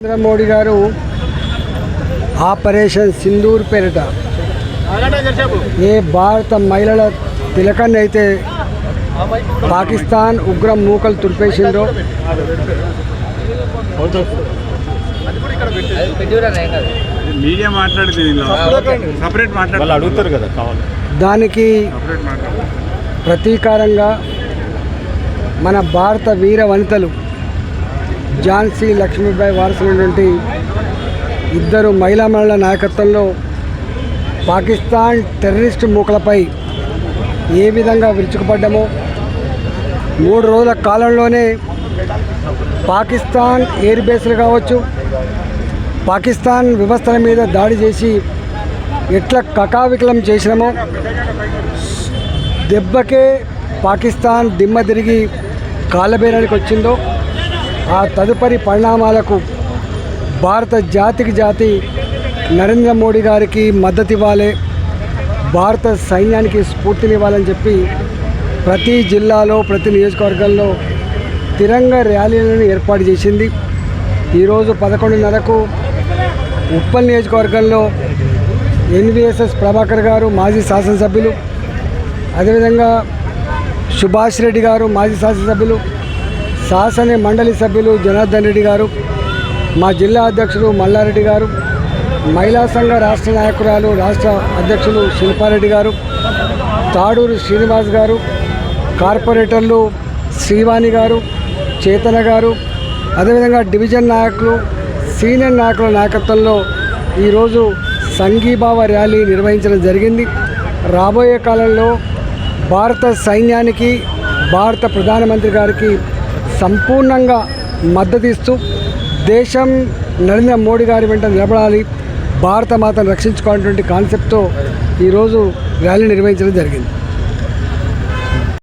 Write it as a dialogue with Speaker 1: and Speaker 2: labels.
Speaker 1: నరేంద్ర మోడీ గారు ఆపరేషన్ సింధూర్ పేరిట ఏ భారత మహిళల తిలకాన్ని అయితే పాకిస్తాన్ ఉగ్రం మూకలు తుడిపేసిందో
Speaker 2: మీడియా మాట్లాడితే దీనిలో సపరేట్ మాట్లాడాలి
Speaker 3: వాళ్ళు అడుగుతారు కదా కావాలి.
Speaker 1: దానికి ప్రతీకారంగా మన భారత వీర వనితలు ఝాన్సీ లక్ష్మీబాయి వారసులైనటువంటి ఇద్దరు మహిళా మహిళల నాయకత్వంలో పాకిస్తాన్ టెర్రరిస్ట్ మూకలపై ఏ విధంగా విరుచుకుపడ్డామో మూడు రోజుల కాలంలోనే పాకిస్తాన్ ఎయిర్ బేస్లు కావచ్చు పాకిస్తాన్ వ్యవస్థల మీద దాడి చేసి ఎట్లా కకావికలం చేసినామో దెబ్బకే పాకిస్తాన్ దిమ్మ తిరిగి కాలబేరానికి వచ్చిందో ఆ తదుపరి పరిణామాలకు భారత జాతికి జాతి నరేంద్ర మోడీ గారికి మద్దతు ఇవ్వాలి భారత సైన్యానికి స్ఫూర్తినివ్వాలని చెప్పి ప్రతి జిల్లాలో ప్రతి నియోజకవర్గంలో తిరంగ ర్యాలీలను ఏర్పాటు చేసింది. ఈరోజు పదకొండున్నరకు ఉప్పల్ నియోజకవర్గంలో ఎన్విఎస్ఎస్ ప్రభాకర్ గారు మాజీ శాసనసభ్యులు అదేవిధంగా సుభాష్ రెడ్డి గారు మాజీ శాసనసభ్యులు శాసన మండలి సభ్యులు జనార్దన్ రెడ్డి గారు మా జిల్లా అధ్యక్షుడు మల్లారెడ్డి గారు మహిళా సంఘ రాష్ట్ర నాయకురాలు రాష్ట్ర అధ్యక్షులు శిల్పారెడ్డి గారు తాడూరు శ్రీనివాస్ గారు కార్పొరేటర్లు శ్రీవాణి గారు చేతన గారు అదేవిధంగా డివిజన్ నాయకులు సీనియర్ నాయకుల నాయకత్వంలో ఈరోజు సంఘీభావ ర్యాలీ నిర్వహించడం జరిగింది. రాబోయే కాలంలో భారత సైన్యానికి భారత ప్రధానమంత్రి గారికి సంపూర్ణంగా మద్దతు ఇస్తూ దేశం నరేంద్ర మోడీ గారి వెంట నిలబడాలి భారత మాతను రక్షించుకోవాలన్నటువంటి కాన్సెప్ట్తో ఈరోజు ర్యాలీ నిర్వహించడం జరిగింది.